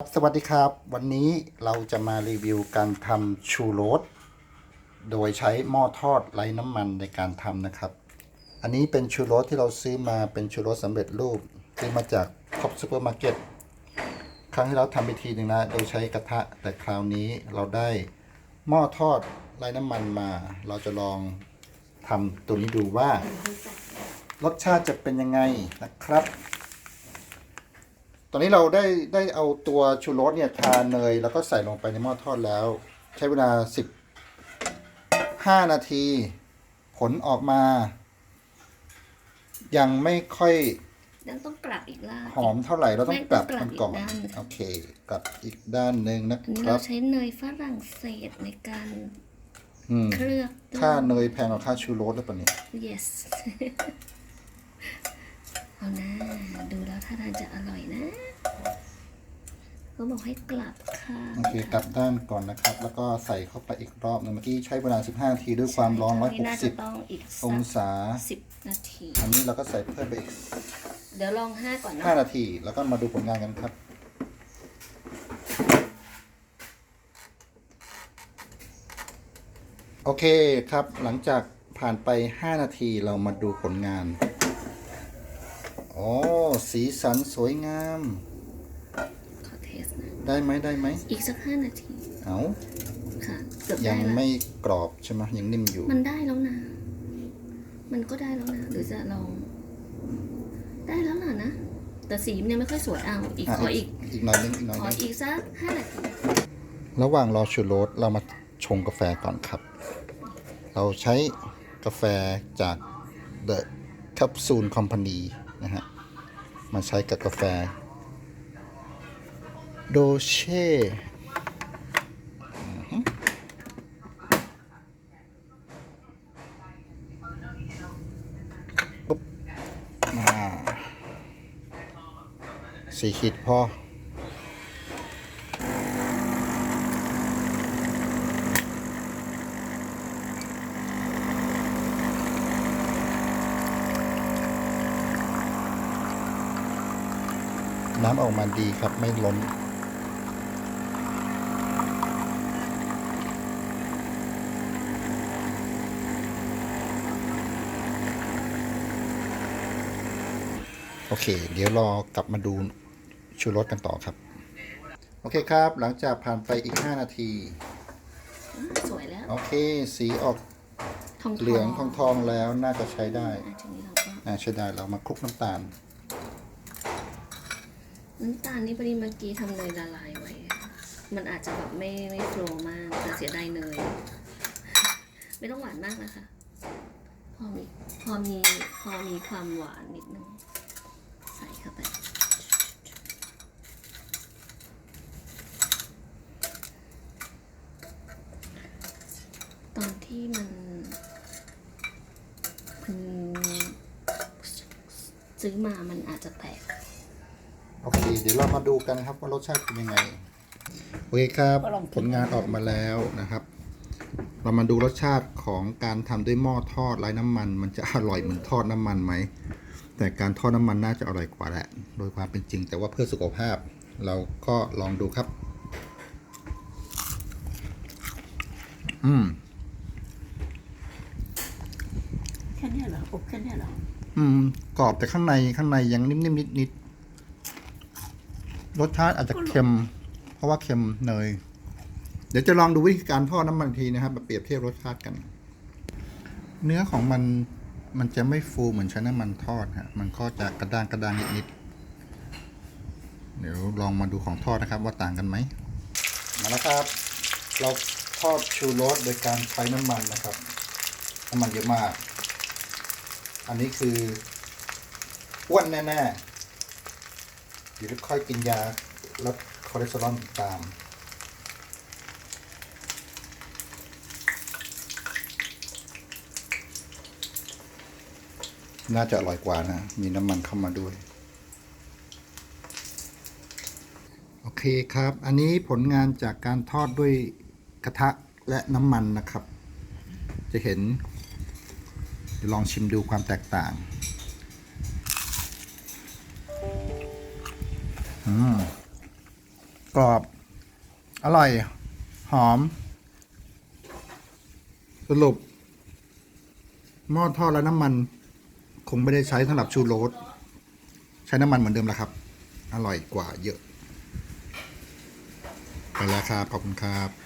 สวัสดีครับ วันนี้เราจะมารีวิวการทำชูโรสโดยใช้หม้อทอดไร้น้ำมันในการทำนะครับ อันนี้เป็นชูโรสที่เราซื้อมาเป็นชูโรสสำเร็จรูปซื้อมาจากท็อปซูเปอร์มาร์เก็ตครั้งที่เราทำไปทีหนึ่งนะโดยใช้กระทะ แต่คราวนี้เราได้หม้อทอดไร้น้ำมันมา เราจะลองทำตัวนี้ดูว่า รสชาติจะเป็นยังไงนะครับ ตอนนี้เราได้ได้เอาตัวชูรสเนี่ยทาเนยแล้วก็ใส่ลงไปในหม้อทอดแล้ว ใช้เวลา 15 นาที ผลออกมา ยังไม่ค่อยยังต้องกลับอีกล่าหอมเท่าไหร่เราต้องกลับไม่ต้มัองนกลัก่บอนอีกด้านโอเค กลับอีกด้านหนึ่งนะอันนี้คเรารับใช้เนยฝรั่งเศสในการอืมเคลือบด้วยค่าเนยแพงกว่าค่าชูรสหรือเปล่าเนี่ย yes เอานะ ดูแล้วท่าทางจะอร่อยนะเขาบอกให้กลับค่ะโอเคกลับด้านก่อนนะครับ แล้วก็ใส่เข้าไปอีกรอบหนึงเมื่อกี้ใช้เวลา 15นาทีด้วยความร้อน นี่น่าจะต้องอีก160สัองกศา สิบนาที อันนี้เราก็ใส่เพิ่มไปอีก เดี๋ยวลองห้าก่อนนะ5 นาที แล้วก็มาดูผลงานกันครับ โอเคครับหลังจากผ่านไป 5 นาทีเรามาดูผลงาน โอ้สีสันสวยงาม ขอเทสนะ ได้ไหมได้ไหม อีกสักห้านาที เอาค่ะเกือบยัได้งละไม่กรอบใช่ไหมยังนิ่มอยู่ มันได้แล้วนะ มันก็ได้แล้วนะหรือจะลอง ได้แล้วล่ะนะ แต่สีมันยังไม่ค่อยสวยเอาอีกอะ ขออีก อีกหน่อยนึงอีกหน่อยขอนึงอีกสักห้านาที ระหว่างรอชูโรสเรามาชงกาแฟก่อนครับ เราใช้กาแฟจาก The Capsule Company นะฮะ มาใช้กับกาแฟ โดเช่ปุ๊บมาสี่ขีดพอ น้ำออกมาดีครับไม่ล้นโอเค เดี๋ยวรอกลับมาดูชูรสกันต่อครับ โอเคครับ หลังจากผ่านไปอีก 5 นาทีอะสวยแล้ว โอเค สีออกทองเหลืองทองทองๆแล้วน่าจะใช้ได้อะทีนี้เราก็อ่าใช้ได้เรามาคลุกน้ำตาล น้ำตาลนี่พอดีเมื่อกี้ทำเนยละลายไว้ มันอาจจะแบบไม่ไม่โฟล์มากแต่เสียดายเนย ไม่ต้องหวานมากนะคะ พอมีพอมีพอมีความหวานนิดนึง ใส่เข้าไป ตอนที่มันมันซื้อมามันอาจจะแตก โอเค เดี๋ยวเรามาดูกันครับว่ารสชาติเป็นยังไงโอเคครับผลงานออกมาแล้วนะครับ เรามาดูรสชาติของการทำด้วยหม้อทอดไร้น้ำมัน มันจะอร่อยเหมือนทอดน้ำมันไหมแต่การทอดน้ำมันน่าจะอร่อยกว่าแหละโดยความเป็นจริง แต่ว่าเพื่อสุขภาพ เราก็ลองดูครับ อืมแค่เนี้ยเหรออบแค่เนี้ยเหรออืมกรอบแต่ข้างในข้างในยังนิ่มๆนิดๆ รสชาติอาจจะเค็ม เพราะว่าเค็มเนย เดี๋ยวจะลองดูวิธีการทอดน้ำมันทีนะครับมาเปรียบเทียบรสชาติกัน เนื้อของมันมันจะไม่ฟูเหมือนใช้น้ำมันทอดฮะ มันก็จะกระด้างกระด้างนิดๆ เดี๋ยวลองมาดูของทอดนะครับ ว่าต่างกันไหม มาแล้วครับ เราทอดชูโรสโดยการใช้น้ำมันนะครับ น้ำมันเยอะมาก อันนี้คืออ้วนแน่ๆ เดี๋ยวค่อยกินยาลดคอเลสเตอรอลตาม น่าจะอร่อยกว่านะ มีน้ำมันเข้ามาด้วย โอเคครับ อันนี้ผลงานจากการทอดด้วยกระทะและน้ำมันนะครับ จะเห็นเดี๋ยวลองชิมดูความแตกต่าง กรอบ อร่อย หอม สรุป หม้อทอดและน้ำมัน คงไม่ได้ใช้สำหรับชูโรสใช้น้ำมันเหมือนเดิมแหละครับ อร่อยกว่าเยอะ ไปแล้วครับ ขอบคุณครับ